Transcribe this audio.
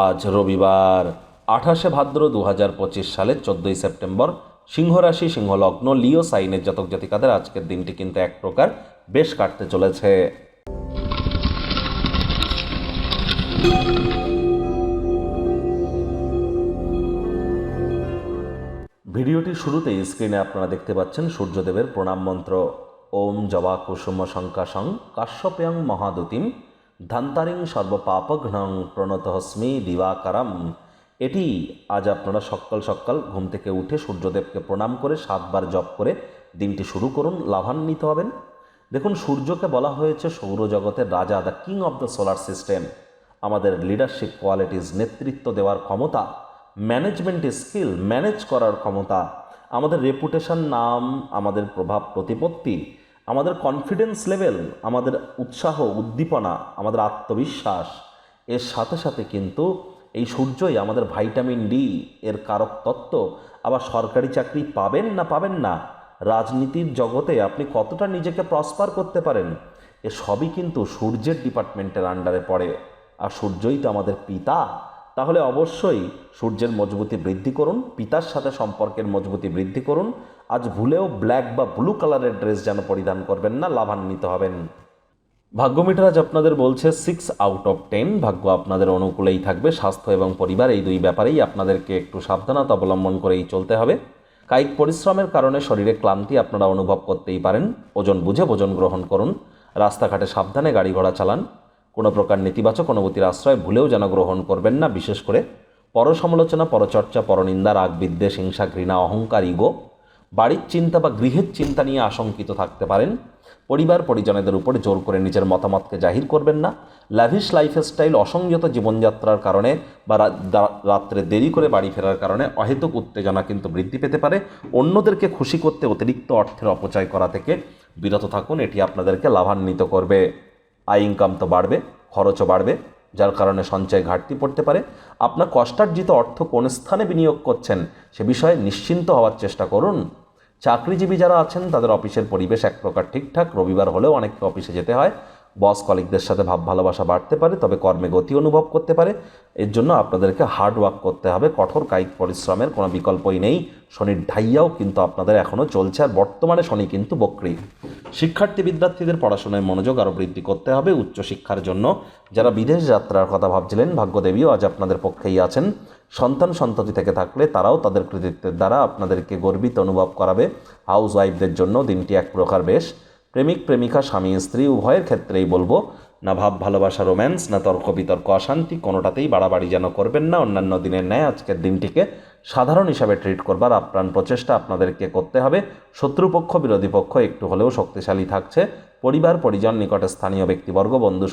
আজ রবিবার, আঠাশে ভাদ্র দু হাজার পঁচিশ সালের চোদ্দোই সেপ্টেম্বর। সিংহ রাশি সিংহ লগ্ন লিও সাইনের জাতক জাতিকাদের আজকের দিনটি কিন্তু এক প্রকার বেশ কাটতে চলেছে। ভিডিওটির শুরুতেই স্ক্রিনে আপনারা দেখতে পাচ্ছেন সূর্যদেবের প্রণাম মন্ত্র। ওম জবা কুসুম শঙ্কাশং কাশ্যপয়ং মহাদুতিম। ধান্তারিং সর্বপাপঘ্নং প্রণতহস্মি দিবাকারম। এটি আজ আপনারা সকাল সকাল ঘুম থেকে উঠে সূর্যদেবকে প্রণাম করে সাতবার জপ করে দিনটি শুরু করুন, লাভান্বিত হবেন। দেখুন, সূর্যকে বলা হয়েছে সৌরজগতের রাজা the king of the solar system আমাদের লিডারশিপ কোয়ালিটিস নেতৃত্ব দেওয়ার ক্ষমতা ম্যানেজমেন্ট স্কিল ম্যানেজ করার ক্ষমতা, আমাদের রেপুটেশন নাম, আমাদের প্রভাব, প্রতিপত্তি আমাদের কনফিডেন্স লেভেল আমাদের উৎসাহ, উদ্দীপনা, আমাদের আত্মবিশ্বাস, এর সাথে সাথে কিন্তু এই সূর্যই আমাদের ভাইটামিন ডি এর কারক তত্ত্ব। আবার সরকারি চাকরি পাবেন না পাবেন না, রাজনীতির জগতে আপনি কতটা নিজেকে প্রসপার করতে পারেন, এ সবই কিন্তু সূর্যের ডিপার্টমেন্টের আন্ডারে পড়ে। আর সূর্যই তো আমাদের পিতা। তাহলে অবশ্যই সূর্যের মজবুতি বৃদ্ধি করুন, পিতার সাথে সম্পর্কের মজবুতি বৃদ্ধি করুন। আজ ভুলেও ব্ল্যাক বা ব্লু কালারের ড্রেস যেন পরিধান করবেন না, লাভান্বিত হবেন। ভাগ্যমিটার আজ আপনাদের বলছে সিক্স আউট অফ টেন ভাগ্য আপনাদের অনুকূলেই থাকবে, স্বাস্থ্য এবং পরিবার এই দুই ব্যাপারেই আপনাদেরকে একটু সাবধানতা অবলম্বন করেই চলতে হবে। কায়িক পরিশ্রমের কারণে শরীরে ক্লান্তি আপনারা অনুভব করতেই পারেন। ওজন বুঝে ভোজন গ্রহণ করুন। রাস্তাঘাটে সাবধানে গাড়ি ঘোড়া চালান। কোনো প্রকার নেতিবাচক অনুভূতির আশ্রয় ভুলেও যেন গ্রহণ করবেন না। বিশেষ করে পরসমালোচনা, পরচর্চা, পরনিন্দা রাগ বিদ্বেষ হিংসা, ঘৃণা, অহংকার, ইগো, বাড়ির চিন্তা বা গৃহের চিন্তা নিয়ে আশঙ্কিত থাকতে পারেন। পরিবার, পরিজনেদের উপর জোর করে নিজের মতামতকে জাহির করবেন না। ল্যাভিশ লাইফস্টাইল অসংযত জীবনযাত্রার কারণে বা রাত্রে দেরি করে বাড়ি ফেরার কারণে অহেতুক উত্তেজনা কিন্তু বৃদ্ধি পেতে পারে। অন্যদেরকে খুশি করতে অতিরিক্ত অর্থের অপচয় করা থেকে বিরত থাকুন, এটি আপনাদেরকে লাভান্বিত করবে। আয় ইনকাম তো বাড়বে, খরচও বাড়বে, যার কারণে সঞ্চয় ঘাটতি পড়তে পারে। আপনার কষ্টার্জিত অর্থ কোন স্থানে বিনিয়োগ করছেন সে বিষয়ে নিশ্চিন্ত হওয়ার চেষ্টা করুন। চাকরিজীবী যারা আছেন, তাদের অফিসের পরিবেশ এক প্রকার ঠিকঠাক। রবিবার হলেও অনেককে অফিসে যেতে হয়। বস কলিগদের সাথে ভাব ভালোবাসা বাড়তে পারে, তবে কর্মে গতি অনুভব করতে পারে। এর জন্য আপনাদেরকে হার্ড ওয়ার্ক করতে হবে, কঠোর কায়িক পরিশ্রমের কোনো বিকল্পই নেই। শনির ঢাইয়াও কিন্তু আপনাদের এখনও চলছে, আর বর্তমানে শনি কিন্তু বক্রী। শিক্ষার্থী বিদ্যার্থীদের পড়াশোনায় মনোযোগ আরও বৃদ্ধি করতে হবে উচ্চশিক্ষার জন্য। যারা বিদেশ যাত্রার কথা ভাবছিলেন, ভাগ্যদেবীও আজ আপনাদের পক্ষেই আছেন। সন্তান সন্ততি থেকে থাকলে তারাও তাদের কৃতিত্বের দ্বারা আপনাদেরকে গর্বিত অনুভব করাবে। হাউস ওয়াইফদের জন্য দিনটি এক প্রকার বেশ। প্রেমিক, প্রেমিকা, স্বামী, স্ত্রী, উভয়ের ক্ষেত্রেই বলব, না ভাব, ভালোবাসা, রোম্যান্স, না তর্ক, বিতর্ক, অশান্তি, কোনোটাতেই বাড়াবাড়ি যেন করবেন না। অন্যান্য দিনের ন্যায় আজকের দিনটিকে সাধারণ হিসাবে ট্রিট করবার আপ্রাণ প্রচেষ্টা আপনাদেরকে করতে হবে। শত্রুপক্ষ, বিরোধী পক্ষ একটু হলেও শক্তিশালী থাকছে। পরিবার, পরিজন, নিকটে স্থানীয় ব্যক্তিবর্গ, বন্ধু